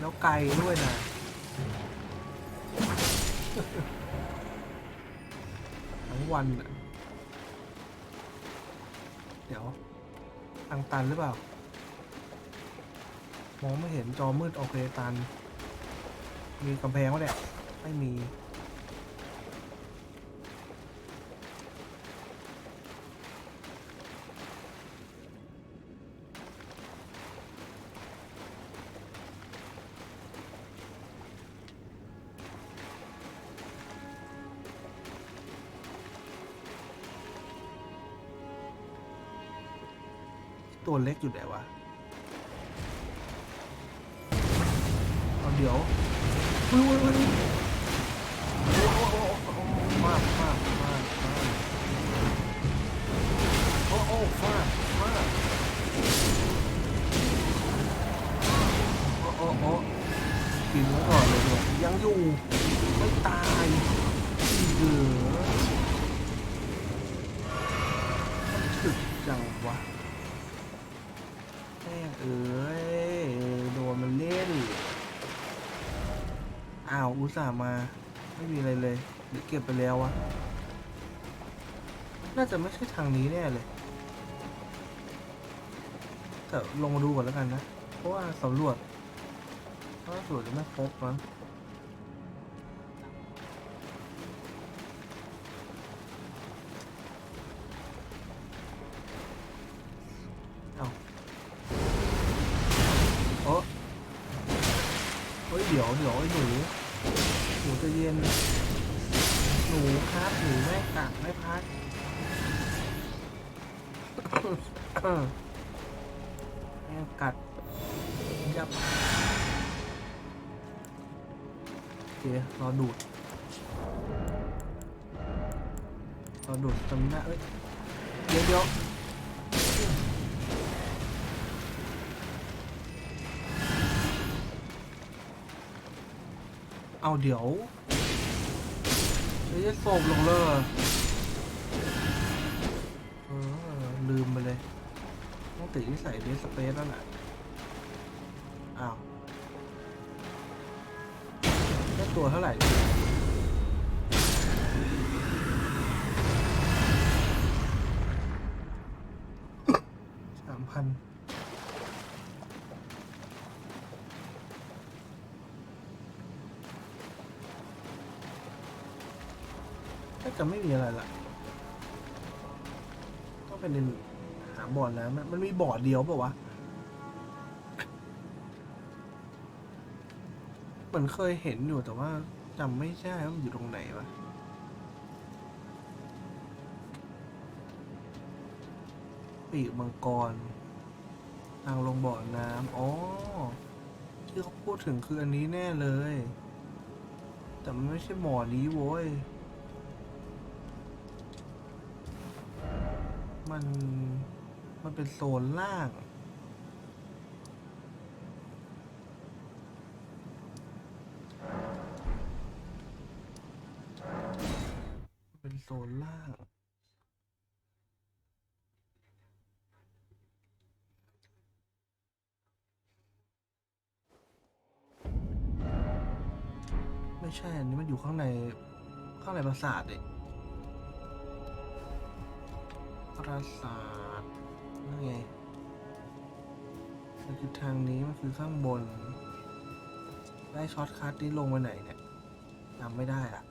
แล้วไกลด้วยนะทั้งวันอะเดี๋ยวทางตันหรือเปล่า มองไม่เห็นจอมืดโอเคตัน มีกำแพงวะเนี่ย ไม่มี ตัวเล็กอยู่ไหนวะเอาเดี๋ยวอุ้ยอุ้ยอุ้ยอุ้ยโอ้โหโอ้โหโอ้โหมากมากมากมากโอ้โอ้ฟาดฟาดโอ้โอ้โอ้กินแล้วก่อนเลยเนี่ยยังอยู่ไม่ตายเหลือมันถึกจังวะ เอ้ยโดนมันเล่น อ้าว อุตส่าห์มา ไม่มีอะไรเลยหรือเก็บไปแล้ววะ น่าจะไม่ใช่ทางนี้แน่เลย แต่ลงมาดูก่อนแล้วกันนะ เพราะว่าสำรวจถ้าว่าสำรวจจะไม่ครบมั้ง ดี๋ยวเดี๋ยวหนูหนูจะเย็น หนูครับหนูไม่กัดไม่พักแม่งกัดยับโอเครอดูดรอดูดตรงหน้าเอ้ยเดี๋ยวเดี๋ยว เอาเดี๋ยวเดี๋ยวจะโศบลงเลยเออ ลืมไปเลย ต้องติดที่ใส่เดสเปซแล้วแหละอ้าวได้ตัวเท่าไหร่สามพันก็ จะไม่มีอะไรละต้องเป็นหาบ่อน้ำมันมีบ่อเดียวเปล่าวะเหมือนเคยเห็นอยู่แต่ว่าจำไม่ได้ว่ามันอยู่ตรงไหนวะปีกมังกรทางลงบ่อน้ำอ๋อที่เขาพูดถึงคืออันนี้แน่เลย แต่มันไม่ใช่บ่อนี้โว้ย มัน มันเป็นโซนล่าง เป็นโซนล่าง ไม่ใช่ อันนี้มันอยู่ข้างใน ข้างในปราสาทเด็ป ราสาทนั่นไงมันคือทางนี้มันคือข้างบน ได้ช็อตคัทนี้ลงไปไหนเนี่ยจำไม่ได้อะ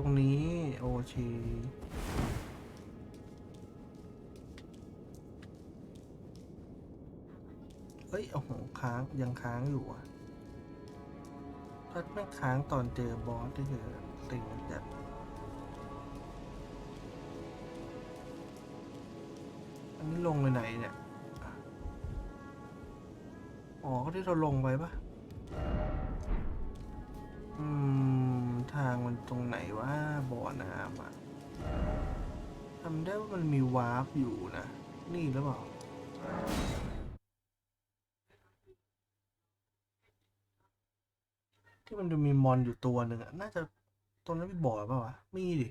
ตรงนี้ โอเคเฮ้ย โอ้โห ค้าง ยังค้างอยู่อะถ้าไม่ค้างตอนเจอบอสที่คือติงจัดอันนี้ลงไปไหนเนี่ย อ๋อ ก็ที่เราลงไปปะันตรงไหนว่าบ่อน้ำอะทำได้ว่ามันมีวาร์ปอยู่นะ นี่หรือเปล่าที่มันจะมีมอนอยู่ตัวหนึ่งอะน่าจะตรงนั้นมีบ่อเปล่าวะมีดิ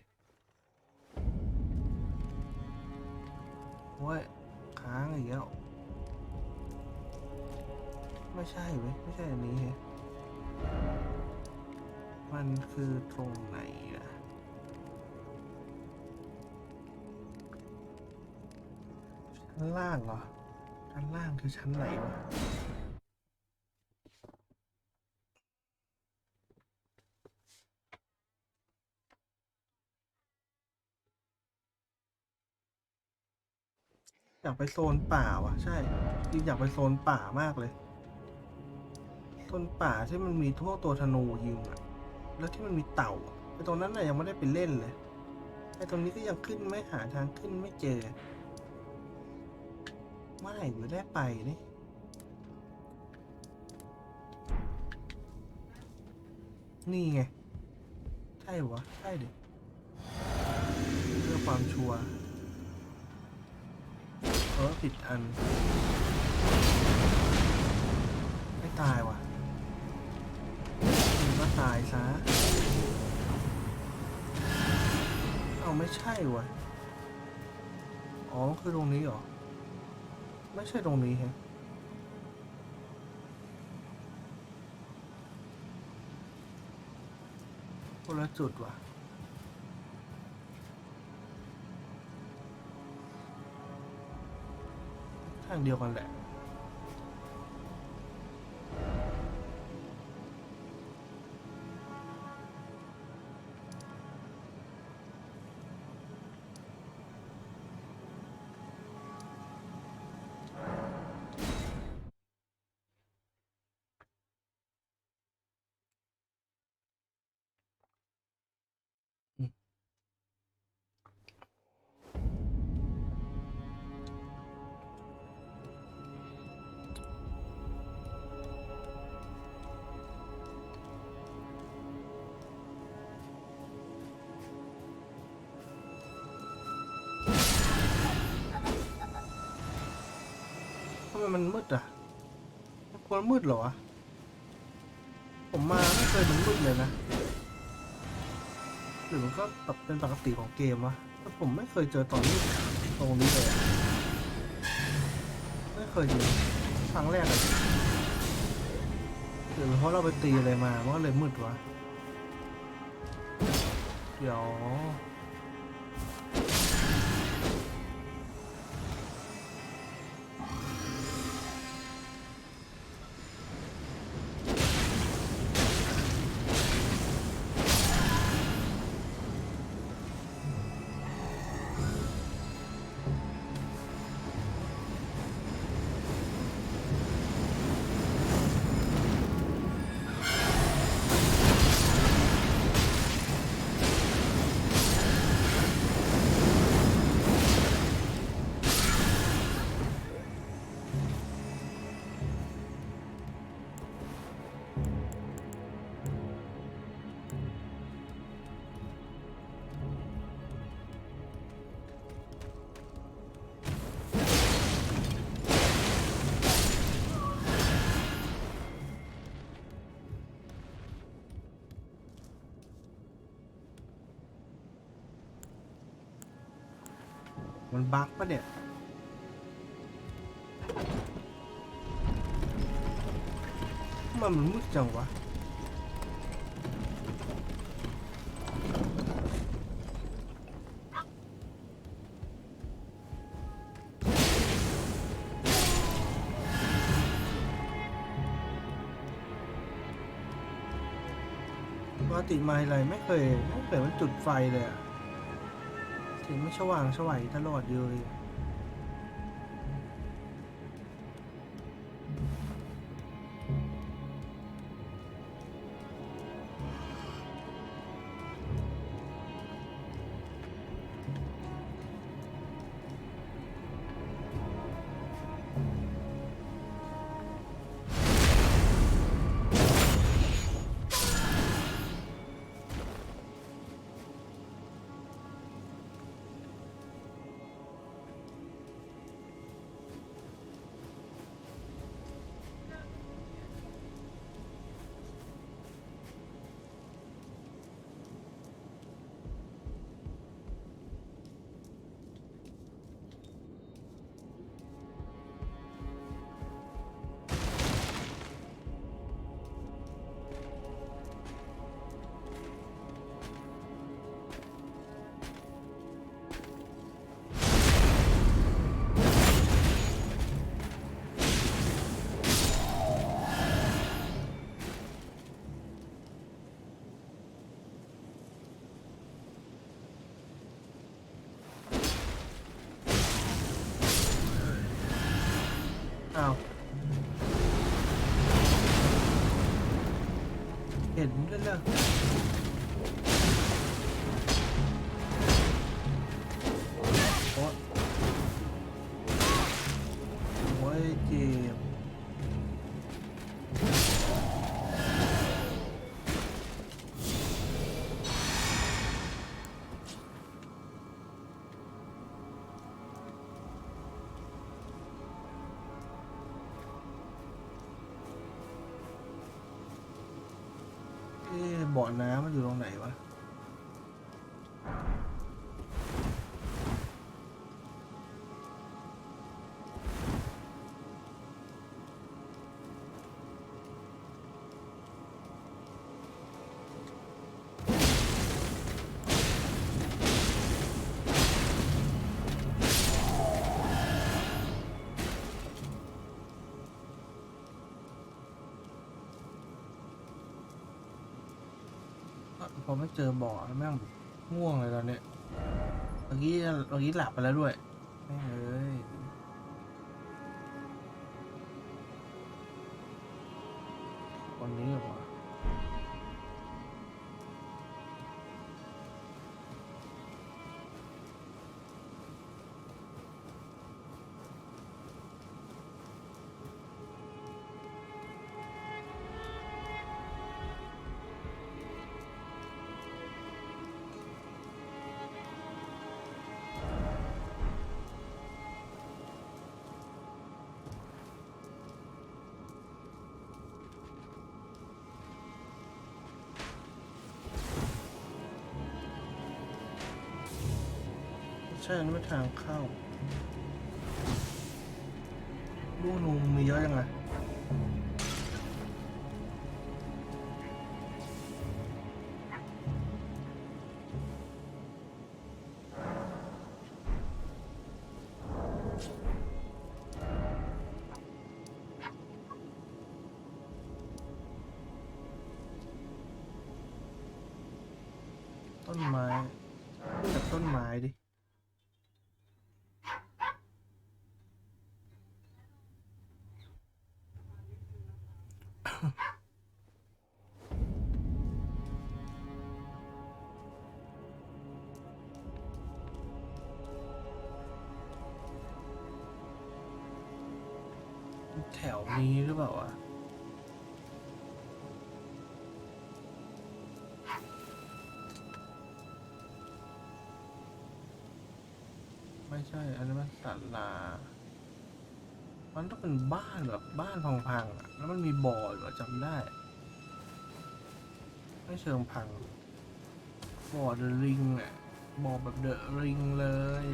โว้ยค้างอีกแล้วไม่ใช่เว้ยไม่ใช่อันนี้เฮ้ มันคือตรงไหนอะชั้นล่างเหรอ ชั้นล่างคือชั้นไหนวะอยากไปโซนป่าวะใช่จริงอยากไปโซนป่ามากเลย โซนป่าที่มันมีทั่วตัวธนูยิงอะ แล้วที่มันมีเต่าไอตรงนั้นน่ะยังไม่ได้ไปเล่นเลยไอตรงนี้ก็ยังขึ้นไม่หาทางขึ้นไม่เจอเมื่อไหร่จะได้ไปนี่นี่ไง ใช่วะใช่ดิเพื่อความชัวร์เออผิดอัน ไม่ตายว่ะ ตายซะ เอาไม่ใช่วะอ๋อ คือตรงนี้เหรอ ไม่ใช่ตรงนี้แฮะคนละจุดว่ะทางเดียวกันแหละ ไมมันมืดอะควรมืดเหรอวะ ผมมาไม่เคยมันมืดเลยนะ หรือมันก็แบบเป็นปกติของเกมวะแต่ผมไม่เคยเจอตอนนี้ตรงนี้เลย ไม่เคยเจอครั้งแรกเลยหรือเป็นเพราะเราไปตีอะไรมา มันก็เลยมืดวะ เดี๋ยว มันบั๊กปะเนี่ยทำไมมันมืดจังวะ ปกติมาอะไรไม่เคย ไม่เคยมันจุดไฟเลยอะ ถึงไม่สว่างสวัยตลอดเลย อ้าวเห็นด้วยเลย น้ำมันอยู่ตรงไหน พอไม่เจอบ่อแล้วแม่งง่วงเลยตอนเนี้ยเมื่อกี้เมื่อกี้หลับไปแล้วด้วย ช่อันนี้ไม่ทางเข้าลูกนูมีเยอะยังไง แถวนี้หรือเปล่าวะไม่ใช่ อันนั้นมันศาลา มันต้องเป็นบ้านแบบบ้านพังๆอะแล้วมันมีบ่ออยู่อจำได้ ไม่เชิงพัง บ่อเดอะริงอะบ่อแบบเดอะริงเลย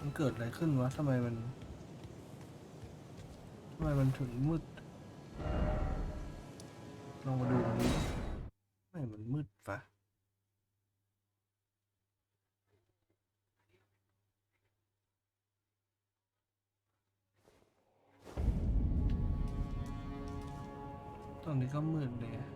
มันเกิดอะไรขึ้นวะทำไมมัน ทำไมมันถึงมืด ลองมาดูตรงนี้ ไมมันมืดฟะตรงนี้ก็มืดเลย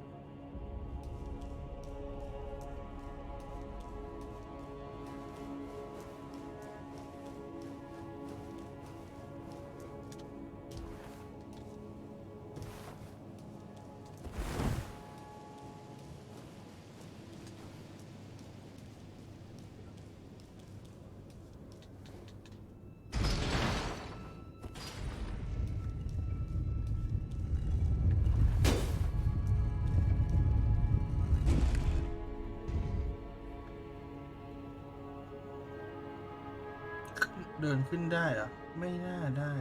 เดินขึ้นได้เหรอ ไม่น่าได้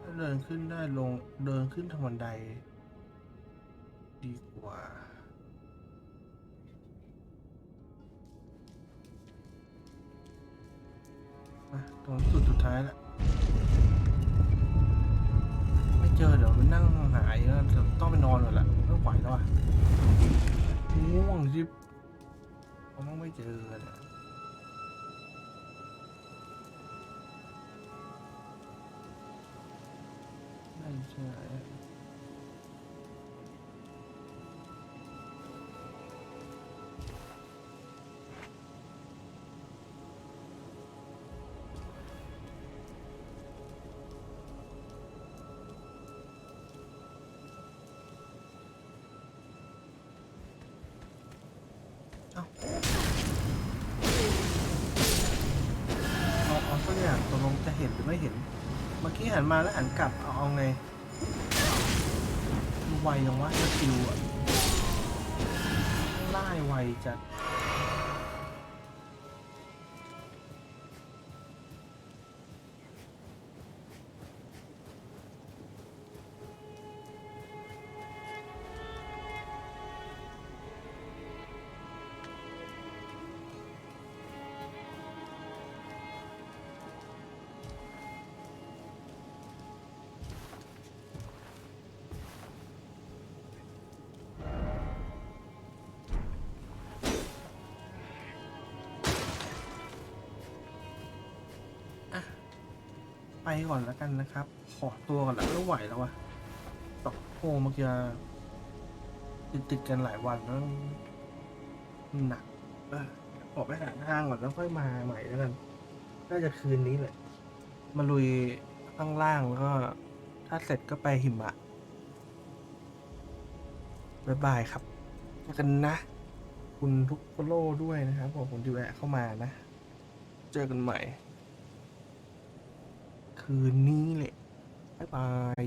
ถ้าเดินขึ้นได้ลงเดินขึ้นทางบันได ดีกว่า มาตรงจุดสุดท้ายแล้วไม่เจอเดี๋ยวไปนั่งหายแล้วต้องไปนอนเลยแหละไม่ไหวแล้วอะง่วงจิบผมต้องไม่เจอเนี่ย ใช่เอาเอาเอาสักอย่างตกลงจะเห็นหรือไม่เห็น เมื่อกี้หันมาแล้วหันกลับเอา เอาไงไวยังวะสกิลอะไล่ไวจัด ไปก่อนแล้วกันนะครับ ขอตัวก่อนแล้วไม่ไหวแล้ววะตอกโพเมื่อกี้ติดติดกันหลายวันแล้วหนักออกไปหาทางก่อนแล้วค่อยมาใหม่แล้วกัน น่าจะคืนนี้แหละ มาลุยข้างล่างแล้วก็ ถ้าเสร็จก็ไปหิมะบ๊ายบายครับเจอกันนะ คุณทุกโฟโล่ด้วยนะครับผมผมจะแวะเข้ามานะ เจอกันใหม่ คืนนี้แหละ บ๊ายบาย